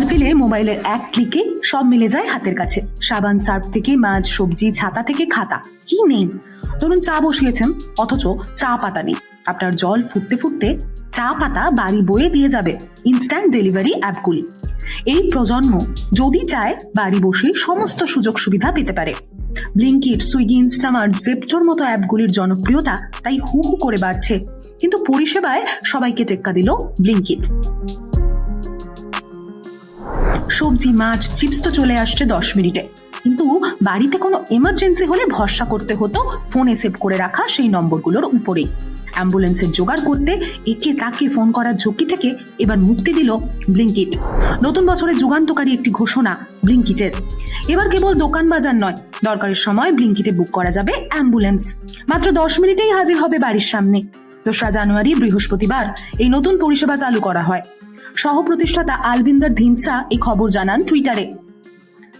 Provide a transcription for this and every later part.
ফেলে মোবাইলের এক ক্লিকে সব মিলে যায় হাতের কাছে। সাবান সার্ফ থেকে মাছ, সবজি, ছাতা থেকে খাতা। কি নেই? ধরুন চা বসিয়েছেন, অথচ চা পাতা নেই। আপনার জল ফুটতে ফুটতে চা পাতা বাড়ি বয়ে দিয়ে যাবে ইনস্ট্যান্ট ডেলিভারি অ্যাপগুলি। এই প্রজন্ম যদি চায় বাড়ি বসেই সমস্ত সুযোগ সুবিধা পেতে পারে। ব্লিঙ্কিট সুইগি ইনস্টামার্ট জেপটোর মতো অ্যাপগুলির জনপ্রিয়তা তাই হু হু করে বাড়ছে। কিন্তু পরিষেবায় সবাইকে টেক্কা দিল ব্লিঙ্কিট সবজি, মাছ, চিপস তো চলে আসছে দশ মিনিটে। কিন্তু বাড়িতে কোনো এমার্জেন্সি হলে ভরসা করতে হতো ফোনে সেভ করে রাখা সেই নম্বরগুলোর উপরেই। অ্যাম্বুলেন্সের জোগাড় করতে একে তাকে ফোন করার ঝুঁকি থেকে এবার মুক্তি দিল ব্লিঙ্কিট নতুন বছরে যুগান্তকারী একটি ঘোষণা ব্লিঙ্কিটের এবার কেবল দোকান বাজার নয়, দরকারের সময় ব্লিঙ্কিটে বুক করা যাবে অ্যাম্বুলেন্স। মাত্র দশ মিনিটেই হাজির হবে বাড়ির সামনে। দোসরা জানুয়ারি, বৃহস্পতিবার, এই নতুন পরিষেবা চালু করা হয়। সহ প্রতিষ্ঠাতা আলবিন্দর ধিনসা এই খবর জানান টুইটারে।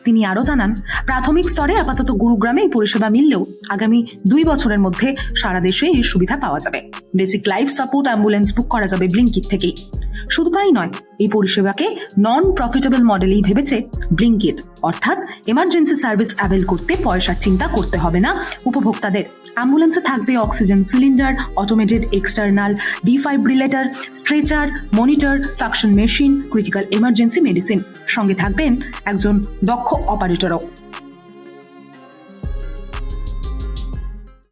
তিনি আরও জানান, প্রাথমিক স্তরে আপাতত গুরুগ্রামে এই পরিষেবা মিললেও আগামী দুই বছরের মধ্যে সারা দেশে এই সুবিধা পাওয়া যাবে। Basic life support ambulance book করা যাবে ব্লিঙ্কিট থেকেই। শুধু তাই নয়, এই পরিষেবাকে নন প্রফিটেবল মডেলেই ভেবেছে ব্লিঙ্কিট অর্থাৎ এমার্জেন্সি সার্ভিস অ্যাভেল করতে পয়সার চিন্তা করতে হবে না উপভোক্তাদের। অ্যাম্বুলেন্সে থাকবে oxygen cylinder automated external defibrillator stretcher monitor suction machine critical emergency medicine সঙ্গে থাকবেন একজন দক্ষ অপারেটরও